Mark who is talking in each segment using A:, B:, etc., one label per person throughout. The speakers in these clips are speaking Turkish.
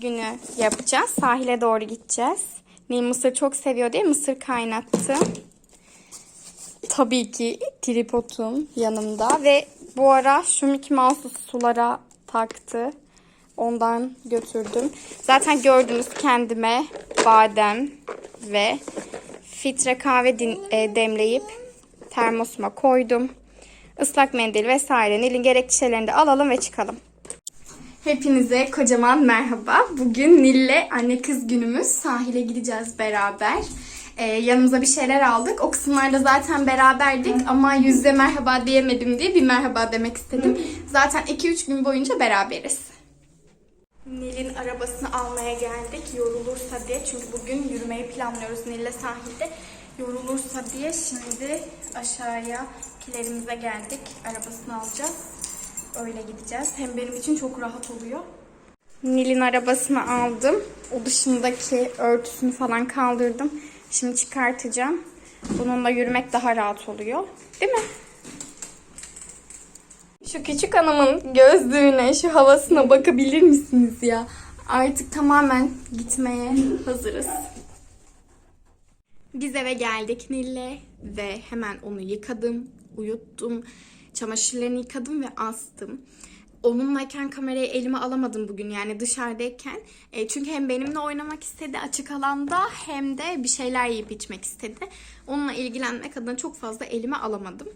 A: günü yapacağız. Sahile doğru gideceğiz. Nil mısır çok seviyor diye mısır kaynattı. Tabii ki tripodum yanımda ve bu ara şu Mickey Mouse'u sulara taktı. Ondan götürdüm. Zaten gördünüz kendime badem ve filtre kahve din- e, demleyip termosuma koydum. Islak mendil vesaire Nil'in gerekli de alalım ve çıkalım. Hepinize kocaman merhaba. Bugün Nil'le anne kız günümüz. Sahile gideceğiz beraber. Ee, yanımıza bir şeyler aldık. O kısımlarda zaten beraberdik ama yüzde merhaba diyemedim diye bir merhaba demek istedim. Zaten 2-3 gün boyunca beraberiz. Nil'in arabasını almaya geldik yorulursa diye. Çünkü bugün yürümeyi planlıyoruz Nil'le sahilde. Yorulursa diye şimdi aşağıya kilerimize geldik. Arabasını alacağız. Öyle gideceğiz. Hem benim için çok rahat oluyor. Nil'in arabasını aldım. O dışındaki örtüsünü falan kaldırdım. Şimdi çıkartacağım. Bununla yürümek daha rahat oluyor. Değil mi? Şu küçük hanımın gözlüğüne, şu havasına bakabilir misiniz ya? Artık tamamen gitmeye hazırız. Biz eve geldik Nil'le ve hemen onu yıkadım, uyuttum. Çamaşırlarını yıkadım ve astım. Onunlayken kamerayı elime alamadım bugün yani dışarıdayken. E, çünkü hem benimle oynamak istedi açık alanda hem de bir şeyler yiyip içmek istedi. Onunla ilgilenmek adına çok fazla elime alamadım.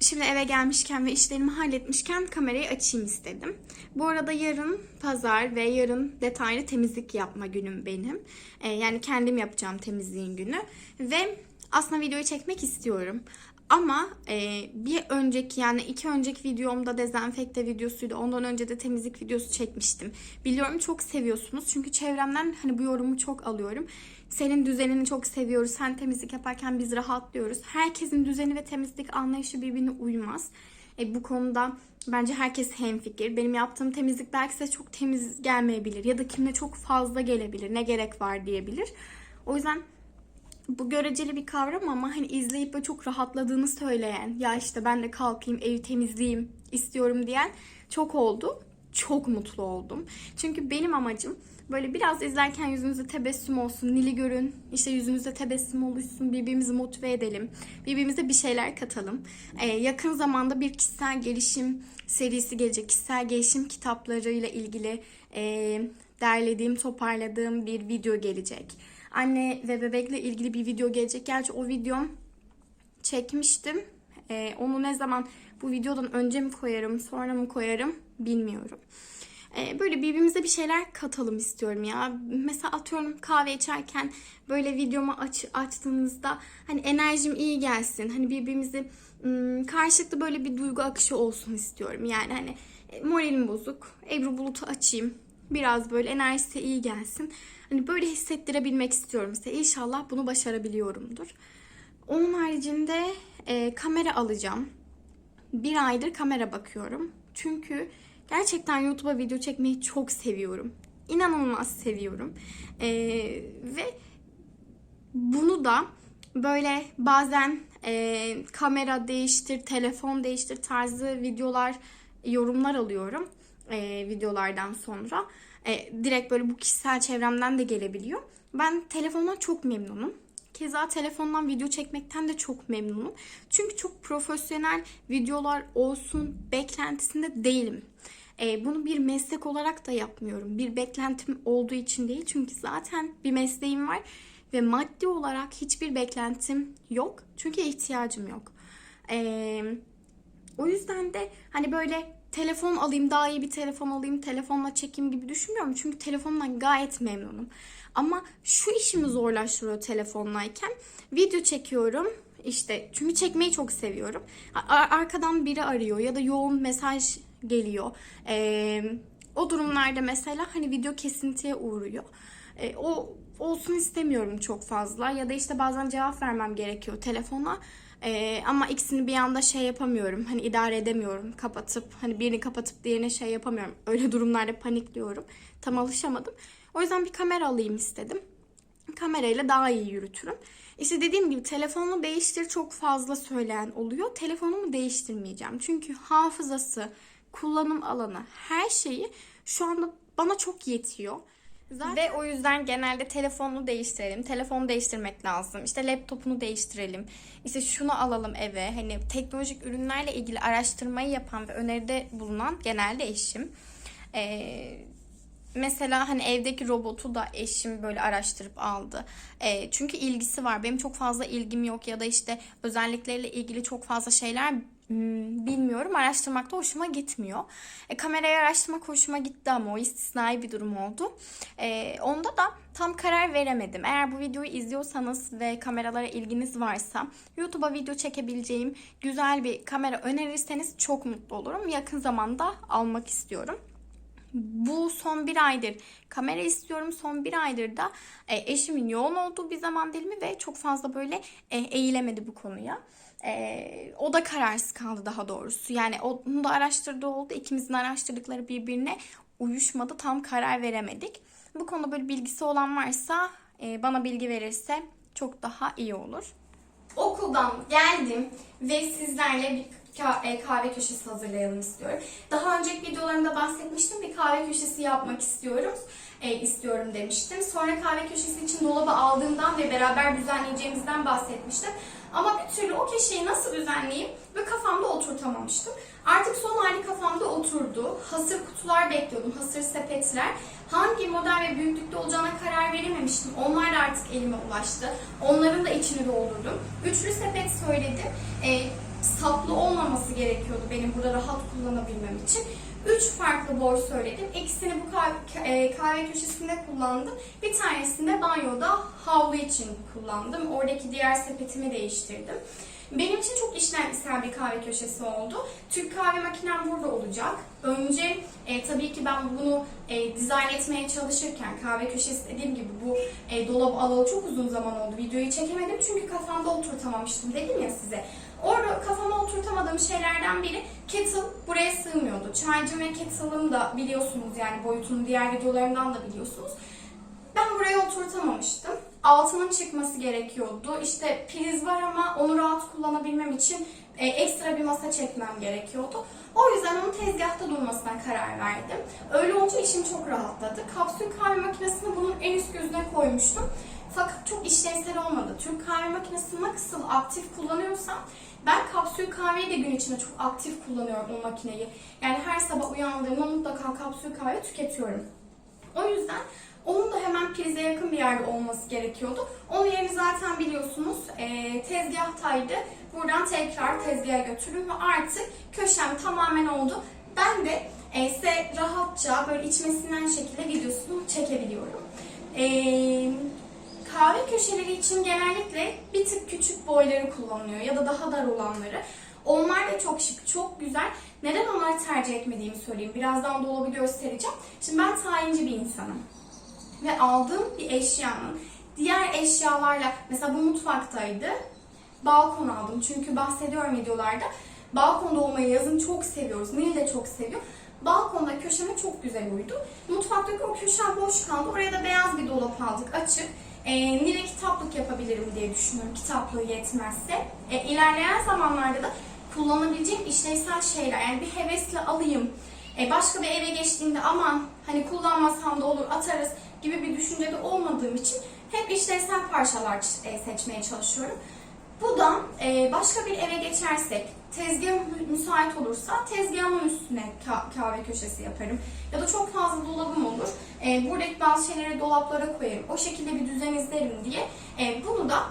A: Şimdi eve gelmişken ve işlerimi halletmişken kamerayı açayım istedim. Bu arada yarın pazar ve yarın detaylı temizlik yapma günüm benim. Ee, yani kendim yapacağım temizliğin günü. Ve aslında videoyu çekmek istiyorum. Ama e, bir önceki yani iki önceki videomda dezenfekte videosuydu. Ondan önce de temizlik videosu çekmiştim. Biliyorum çok seviyorsunuz. Çünkü çevremden hani bu yorumu çok alıyorum. Senin düzenini çok seviyoruz. Sen temizlik yaparken biz rahatlıyoruz. Herkesin düzeni ve temizlik anlayışı birbirine uymaz. E, bu konuda bence herkes hemfikir. Benim yaptığım temizlik belki size çok temiz gelmeyebilir. Ya da kimle çok fazla gelebilir. Ne gerek var diyebilir. O yüzden bu göreceli bir kavram ama hani izleyip böyle çok rahatladığını söyleyen ya işte ben de kalkayım evi temizleyeyim istiyorum diyen çok oldu. Çok mutlu oldum. Çünkü benim amacım böyle biraz izlerken yüzünüzde tebessüm olsun, Nil'i görün, işte yüzünüzde tebessüm oluşsun, birbirimizi motive edelim, birbirimize bir şeyler katalım. Ee, yakın zamanda bir kişisel gelişim serisi gelecek. Kişisel gelişim kitaplarıyla ilgili e, derlediğim, toparladığım bir video gelecek anne ve bebekle ilgili bir video gelecek. Gerçi o videom çekmiştim. Ee, onu ne zaman bu videodan önce mi koyarım, sonra mı koyarım bilmiyorum. Ee, böyle birbirimize bir şeyler katalım istiyorum ya. Mesela atıyorum kahve içerken böyle videomu aç, açtığınızda hani enerjim iyi gelsin. Hani birbirimizi ım, karşılıklı böyle bir duygu akışı olsun istiyorum. Yani hani e, moralim bozuk. Ebru Bulut'u açayım. Biraz böyle enerjisi iyi gelsin. Hani böyle hissettirebilmek istiyorum size. İnşallah bunu başarabiliyorumdur. Onun haricinde e, kamera alacağım. Bir aydır kamera bakıyorum. Çünkü gerçekten YouTube'a video çekmeyi çok seviyorum. İnanılmaz seviyorum. E, ve bunu da böyle bazen e, kamera değiştir, telefon değiştir tarzı videolar, yorumlar alıyorum e, videolardan sonra. E, direkt böyle bu kişisel çevremden de gelebiliyor. Ben telefondan çok memnunum. Keza telefondan video çekmekten de çok memnunum. Çünkü çok profesyonel videolar olsun beklentisinde değilim. E, bunu bir meslek olarak da yapmıyorum. Bir beklentim olduğu için değil. Çünkü zaten bir mesleğim var ve maddi olarak hiçbir beklentim yok. Çünkü ihtiyacım yok. E, o yüzden de hani böyle telefon alayım, daha iyi bir telefon alayım, telefonla çekeyim gibi düşünmüyorum. Çünkü telefondan gayet memnunum. Ama şu işimi zorlaştırıyor telefonlayken. Video çekiyorum. İşte çünkü çekmeyi çok seviyorum. Arkadan biri arıyor ya da yoğun mesaj geliyor. Ee, o durumlarda mesela hani video kesintiye uğruyor. Ee, o olsun istemiyorum çok fazla ya da işte bazen cevap vermem gerekiyor telefona. Ee, ama ikisini bir anda şey yapamıyorum. Hani idare edemiyorum. Kapatıp hani birini kapatıp diğerine şey yapamıyorum. Öyle durumlarda panikliyorum. Tam alışamadım. O yüzden bir kamera alayım istedim. Kamerayla daha iyi yürütürüm. İşte dediğim gibi telefonunu değiştir çok fazla söyleyen oluyor. Telefonumu değiştirmeyeceğim. Çünkü hafızası, kullanım alanı, her şeyi şu anda bana çok yetiyor. Zaten... Ve o yüzden genelde telefonunu değiştirelim. Telefonu değiştirmek lazım. İşte laptopunu değiştirelim. İşte şunu alalım eve. Hani teknolojik ürünlerle ilgili araştırmayı yapan ve öneride bulunan genelde eşim. Ee, mesela hani evdeki robotu da eşim böyle araştırıp aldı. Ee, çünkü ilgisi var. Benim çok fazla ilgim yok ya da işte özellikleriyle ilgili çok fazla şeyler bilmiyorum. Araştırmakta hoşuma gitmiyor. E, kamerayı araştırmak hoşuma gitti ama o istisnai bir durum oldu. E, onda da tam karar veremedim. Eğer bu videoyu izliyorsanız ve kameralara ilginiz varsa YouTube'a video çekebileceğim güzel bir kamera önerirseniz çok mutlu olurum. Yakın zamanda almak istiyorum bu son bir aydır kamera istiyorum. Son bir aydır da e, eşimin yoğun olduğu bir zaman dilimi ve çok fazla böyle e, eğilemedi bu konuya. E, o da kararsız kaldı daha doğrusu. Yani onu da araştırdığı oldu. İkimizin araştırdıkları birbirine uyuşmadı. Tam karar veremedik. Bu konuda böyle bilgisi olan varsa e, bana bilgi verirse çok daha iyi olur. Okuldan geldim ve sizlerle bir kahve köşesi hazırlayalım istiyorum. Daha önceki videolarımda bahsetmiştim. Bir kahve köşesi yapmak istiyorum. E, istiyorum demiştim. Sonra kahve köşesi için dolabı aldığımdan ve beraber düzenleyeceğimizden bahsetmiştim. Ama bir türlü o köşeyi nasıl düzenleyeyim ve kafamda oturtamamıştım. Artık son hali kafamda oturdu. Hasır kutular bekliyordum, hasır sepetler. Hangi model ve büyüklükte olacağına karar verememiştim. Onlar da artık elime ulaştı. Onların da içini doldurdum. Üçlü sepet söyledim. E, saplı olmaması gerekiyordu benim burada rahat kullanabilmem için. Üç farklı boy söyledim. İkisini bu kahve, e, kahve köşesinde kullandım. Bir tanesini de banyoda havlu için kullandım. Oradaki diğer sepetimi değiştirdim. Benim için çok işlevsel bir kahve köşesi oldu. Türk kahve makinem burada olacak. Önce e, tabii ki ben bunu e, dizayn etmeye çalışırken kahve köşesi dediğim gibi bu e, dolap alalı çok uzun zaman oldu. Videoyu çekemedim çünkü kafamda oturtamamıştım dedim ya size. Orada kafama oturtamadığım şeylerden biri kettle buraya sığmıyordu. Çaycım ve kettle'ım da biliyorsunuz yani boyutunu diğer videolarımdan da biliyorsunuz. Ben buraya oturtamamıştım. Altının çıkması gerekiyordu. İşte priz var ama onu rahat kullanabilmem için e, ekstra bir masa çekmem gerekiyordu. O yüzden onun tezgahta durmasına karar verdim. Öyle olunca işim çok rahatladı. Kapsül kahve makinesini bunun en üst gözüne koymuştum. Fakat çok işlevsel olmadı. Türk kahve makinesini nasıl aktif kullanıyorsam ben kapsül kahveyi de gün içinde çok aktif kullanıyorum o makineyi. Yani her sabah uyandığımda mutlaka kapsül kahve tüketiyorum. O yüzden onun da hemen prize yakın bir yerde olması gerekiyordu. Onun yerini zaten biliyorsunuz e, tezgahtaydı. Buradan tekrar tezgaha götürdüm ve artık köşem tamamen oldu. Ben de e, size rahatça böyle içmesinden şekilde videosunu çekebiliyorum. Eee kahve köşeleri için genellikle bir tık küçük boyları kullanılıyor ya da daha dar olanları. Onlar da çok şık, çok güzel. Neden onları tercih etmediğimi söyleyeyim. Birazdan dolabı göstereceğim. Şimdi ben tayinci bir insanım. Ve aldığım bir eşyanın diğer eşyalarla, mesela bu mutfaktaydı. Balkon aldım. Çünkü bahsediyorum videolarda. Balkonda olmayı yazın çok seviyoruz. Nil de çok seviyor. Balkonda köşeme çok güzel uydu. Mutfaktaki o köşem boş kaldı. Oraya da beyaz bir dolap aldık açık. E, Nil'e kitaplık yapabilirim diye düşünüyorum kitaplığı yetmezse. E, ilerleyen zamanlarda da kullanabileceğim işlevsel şeyler. Yani bir hevesle alayım. E, başka bir eve geçtiğimde aman hani kullanmasam da olur atarız gibi bir düşüncede olmadığım için hep işlevsel parçalar e, seçmeye çalışıyorum. Bu da e, başka bir eve geçersek, tezgah müsait olursa tezgahımın üstüne kahve köşesi yaparım. Ya da çok fazla dolabım olur. E, buradaki bazı şeyleri dolaplara koyarım. O şekilde bir düzen izlerim diye. E, bunu da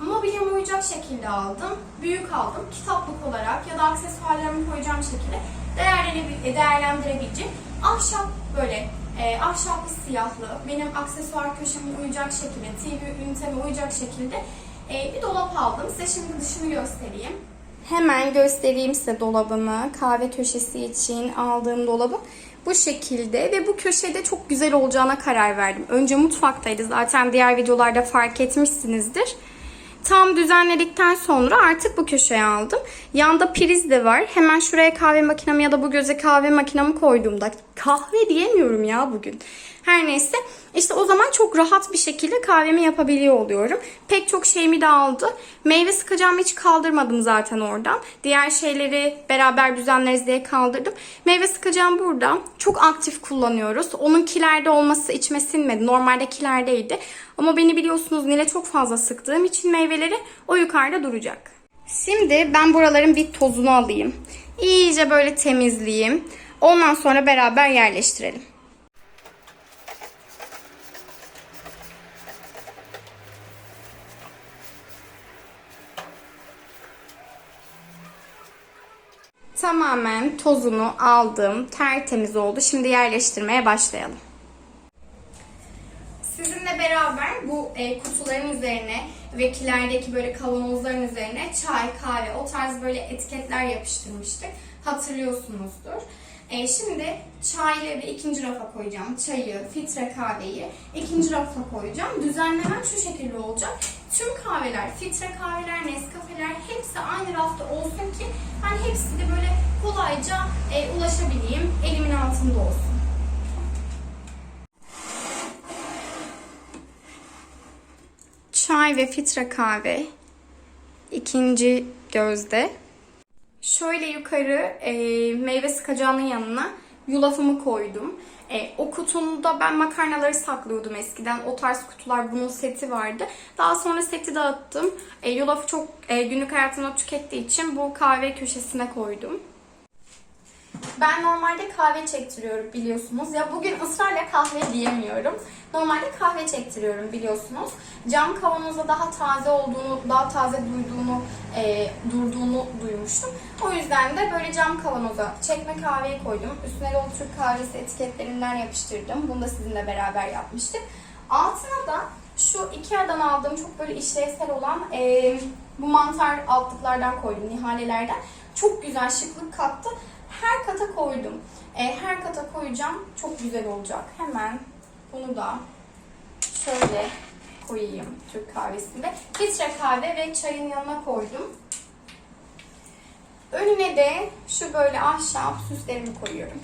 A: mobilyama uyacak şekilde aldım. Büyük aldım. Kitaplık olarak ya da aksesuarlarımı koyacağım şekilde değerlendirebileceğim. Ahşap böyle e, ahşaplı siyahlı, benim aksesuar köşeme uyacak şekilde, TV üniteme uyacak şekilde e, bir dolap aldım. Size şimdi dışını göstereyim. Hemen göstereyim size dolabımı. Kahve köşesi için aldığım dolabı bu şekilde ve bu köşede çok güzel olacağına karar verdim. Önce mutfaktaydı zaten diğer videolarda fark etmişsinizdir. Tam düzenledikten sonra artık bu köşeye aldım. Yanda priz de var. Hemen şuraya kahve makinemi ya da bu göze kahve makinemi koyduğumda kahve diyemiyorum ya bugün. Her neyse işte o zaman çok rahat bir şekilde kahvemi yapabiliyor oluyorum. Pek çok şeyimi de aldı. Meyve sıkacağımı hiç kaldırmadım zaten oradan. Diğer şeyleri beraber düzenleriz diye kaldırdım. Meyve sıkacağım burada. Çok aktif kullanıyoruz. Onunkilerde olması içime sinmedi. Normaldekilerdeydi. Ama beni biliyorsunuz Nil'e çok fazla sıktığım için meyveleri o yukarıda duracak. Şimdi ben buraların bir tozunu alayım. İyice böyle temizleyeyim. Ondan sonra beraber yerleştirelim. Tamamen tozunu aldım. Tertemiz oldu. Şimdi yerleştirmeye başlayalım. Sizinle beraber bu e, kutuların üzerine ve kilerdeki böyle kavanozların üzerine çay, kahve o tarz böyle etiketler yapıştırmıştık. Hatırlıyorsunuzdur. E, şimdi çayları ikinci rafa koyacağım. Çayı, filtre kahveyi ikinci rafa koyacağım. Düzenlemem şu şekilde olacak. Tüm kahveler, filtre kahveler, Nescafeler hepsi aynı rafta olsun ki ben hepsi de böyle kolayca e, ulaşabileyim. Elimin altında olsun. çay ve filtre kahve ikinci gözde. Şöyle yukarı e, meyve sıkacağının yanına yulafımı koydum. E, o kutumda ben makarnaları saklıyordum eskiden. O tarz kutular bunun seti vardı. Daha sonra seti dağıttım. E, yulafı çok e, günlük hayatımda tükettiği için bu kahve köşesine koydum. Ben normalde kahve çektiriyorum biliyorsunuz. Ya bugün ısrarla kahve diyemiyorum. Normalde kahve çektiriyorum biliyorsunuz. Cam kavanozda daha taze olduğunu, daha taze duyduğunu, e, durduğunu duymuştum. O yüzden de böyle cam kavanoza çekme kahveyi koydum. Üstüne o Türk kahvesi etiketlerinden yapıştırdım. Bunu da sizinle beraber yapmıştık. Altına da şu Ikea'dan aldığım çok böyle işlevsel olan e, bu mantar altlıklardan koydum, nihalelerden. Çok güzel şıklık kattı her kata koydum. E, her kata koyacağım. Çok güzel olacak. Hemen bunu da şöyle koyayım Türk kahvesinde. Filtre kahve ve çayın yanına koydum. Önüne de şu böyle ahşap süslerimi koyuyorum.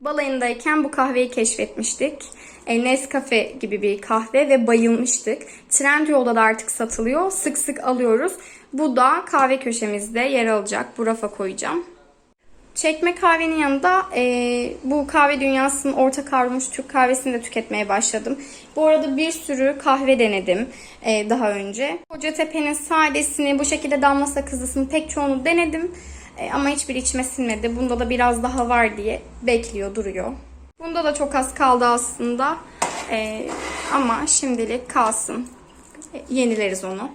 A: Balayındayken bu kahveyi keşfetmiştik. Nescafe gibi bir kahve ve bayılmıştık. Trendyol'da da artık satılıyor. Sık sık alıyoruz. Bu da kahve köşemizde yer alacak. Bu rafa koyacağım. Çekme kahvenin yanında e, bu kahve dünyasının orta kavrulmuş Türk kahvesini de tüketmeye başladım. Bu arada bir sürü kahve denedim e, daha önce. Kocatepe'nin sadesini, bu şekilde damla sakızlısını pek çoğunu denedim. E, ama hiçbir içime sinmedi. Bunda da biraz daha var diye bekliyor, duruyor. Bunda da çok az kaldı aslında. E, ama şimdilik kalsın. E, yenileriz onu.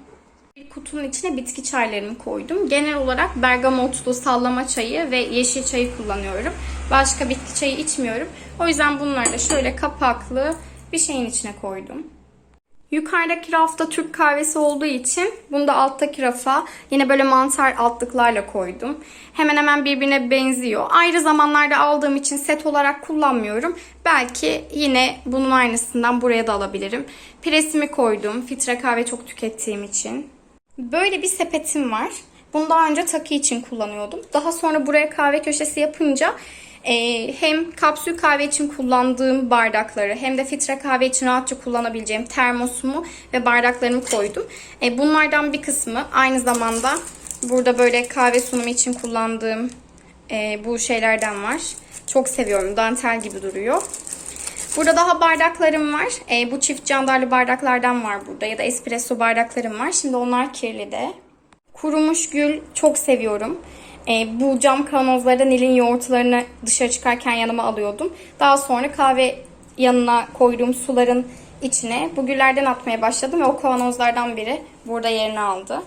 A: Bir kutunun içine bitki çaylarımı koydum. Genel olarak bergamotlu sallama çayı ve yeşil çayı kullanıyorum. Başka bitki çayı içmiyorum. O yüzden bunları da şöyle kapaklı bir şeyin içine koydum. Yukarıdaki rafta Türk kahvesi olduğu için bunu da alttaki rafa yine böyle mantar altlıklarla koydum. Hemen hemen birbirine benziyor. Ayrı zamanlarda aldığım için set olarak kullanmıyorum. Belki yine bunun aynısından buraya da alabilirim. Presimi koydum. Filtre kahve çok tükettiğim için. Böyle bir sepetim var. Bunu daha önce takı için kullanıyordum. Daha sonra buraya kahve köşesi yapınca e, hem kapsül kahve için kullandığım bardakları hem de filtre kahve için rahatça kullanabileceğim termosumu ve bardaklarımı koydum. E, bunlardan bir kısmı aynı zamanda burada böyle kahve sunumu için kullandığım e, bu şeylerden var. Çok seviyorum. Dantel gibi duruyor. Burada daha bardaklarım var. E, bu çift candarlı bardaklardan var burada. Ya da espresso bardaklarım var. Şimdi onlar kirli de. Kurumuş gül çok seviyorum. E, bu cam kavanozlarda Nil'in yoğurtlarını dışarı çıkarken yanıma alıyordum. Daha sonra kahve yanına koyduğum suların içine bu güllerden atmaya başladım ve o kavanozlardan biri burada yerini aldı.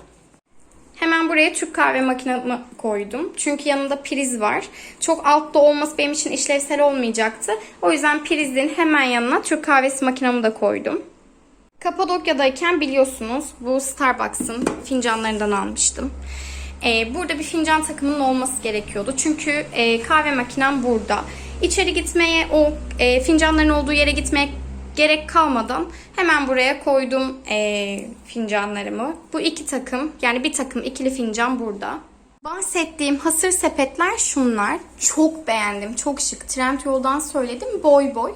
A: Hemen buraya Türk kahve makinemi koydum. Çünkü yanında priz var. Çok altta olması benim için işlevsel olmayacaktı. O yüzden prizin hemen yanına Türk kahvesi makinamı da koydum. Kapadokya'dayken biliyorsunuz bu Starbucks'ın fincanlarından almıştım. Ee, burada bir fincan takımının olması gerekiyordu. Çünkü e, kahve makinem burada. İçeri gitmeye, o e, fincanların olduğu yere gitmeye gerek kalmadan hemen buraya koydum e, fincanlarımı. Bu iki takım yani bir takım ikili fincan burada. Bahsettiğim hasır sepetler şunlar. Çok beğendim. Çok şık. Trendyol'dan söyledim. Boy boy.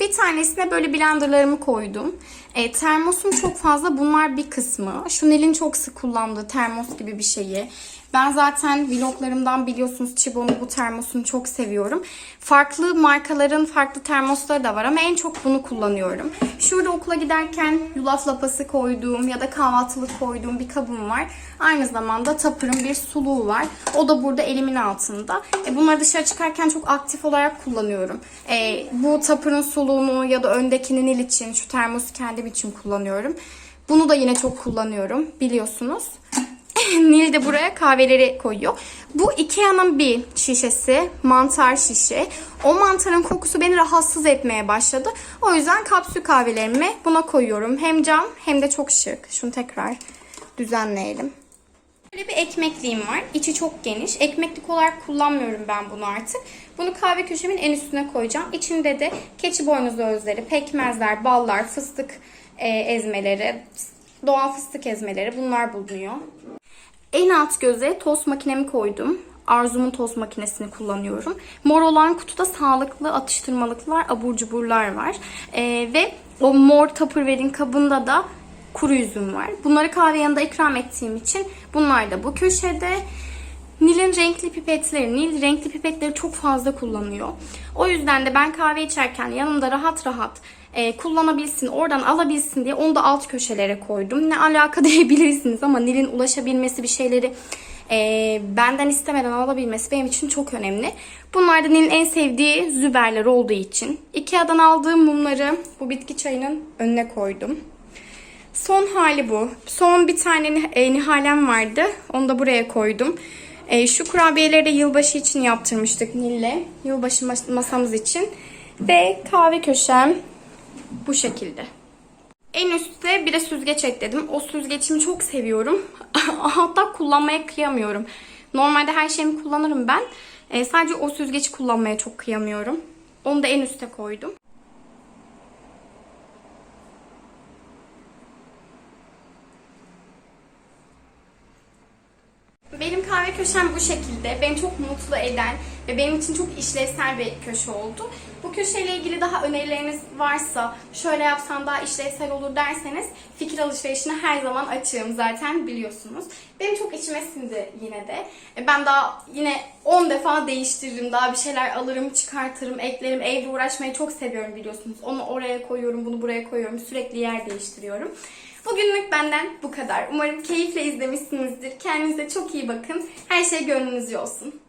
A: Bir tanesine böyle blenderlarımı koydum. E, termosum çok fazla. Bunlar bir kısmı. Şu Nil'in çok sık kullandığı termos gibi bir şeyi. Ben zaten vloglarımdan biliyorsunuz Chibo'nun bu termosunu çok seviyorum. Farklı markaların farklı termosları da var ama en çok bunu kullanıyorum. Şurada okula giderken yulaf lapası koyduğum ya da kahvaltılık koyduğum bir kabım var. Aynı zamanda tapırın bir suluğu var. O da burada elimin altında. E, bunları dışarı çıkarken çok aktif olarak kullanıyorum. E, bu tapırın suluğunu ya da öndekini Nil için, şu termosu kendim için kullanıyorum. Bunu da yine çok kullanıyorum biliyorsunuz. Nil de buraya kahveleri koyuyor. Bu Ikea'nın bir şişesi. Mantar şişe. O mantarın kokusu beni rahatsız etmeye başladı. O yüzden kapsül kahvelerimi buna koyuyorum. Hem cam hem de çok şık. Şunu tekrar düzenleyelim. Böyle bir ekmekliğim var. İçi çok geniş. Ekmeklik olarak kullanmıyorum ben bunu artık. Bunu kahve köşemin en üstüne koyacağım. İçinde de keçi boynuzu özleri, pekmezler, ballar, fıstık e, ezmeleri, doğal fıstık ezmeleri bunlar bulunuyor. En alt göze tost makinemi koydum. Arzum'un tost makinesini kullanıyorum. Mor olan kutuda sağlıklı atıştırmalıklar, abur cuburlar var. Ee, ve o mor Tupperware'in kabında da kuru üzüm var. Bunları kahve yanında ikram ettiğim için bunlar da bu köşede. Nil'in renkli pipetleri, Nil renkli pipetleri çok fazla kullanıyor. O yüzden de ben kahve içerken yanımda rahat rahat e, kullanabilsin, oradan alabilsin diye onu da alt köşelere koydum. Ne alaka diyebilirsiniz ama Nil'in ulaşabilmesi bir şeyleri e, benden istemeden alabilmesi benim için çok önemli. Bunlar da Nil'in en sevdiği züberler olduğu için. Ikea'dan aldığım mumları bu bitki çayının önüne koydum. Son hali bu. Son bir tane e, nihalem vardı. Onu da buraya koydum. E, şu kurabiyeleri de yılbaşı için yaptırmıştık Nil'le. Yılbaşı mas- masamız için. Ve kahve köşem bu şekilde. En üstte bir de süzgeç ekledim. O süzgeçimi çok seviyorum. Hatta kullanmaya kıyamıyorum. Normalde her şeyimi kullanırım ben. E, sadece o süzgeci kullanmaya çok kıyamıyorum. Onu da en üste koydum. Benim kahve köşem bu şekilde. Beni çok mutlu eden ve benim için çok işlevsel bir köşe oldu. Bu köşeyle ilgili daha önerileriniz varsa, şöyle yapsam daha işlevsel olur derseniz fikir alışverişine her zaman açığım zaten biliyorsunuz. Benim çok içime sindi yine de. E, Ben daha yine 10 defa değiştiririm. Daha bir şeyler alırım, çıkartırım, eklerim. Evde uğraşmayı çok seviyorum biliyorsunuz. Onu oraya koyuyorum, bunu buraya koyuyorum. Sürekli yer değiştiriyorum. Bugünlük benden bu kadar. Umarım keyifle izlemişsinizdir. Kendinize çok iyi bakın. Her şey gönlünüzce olsun.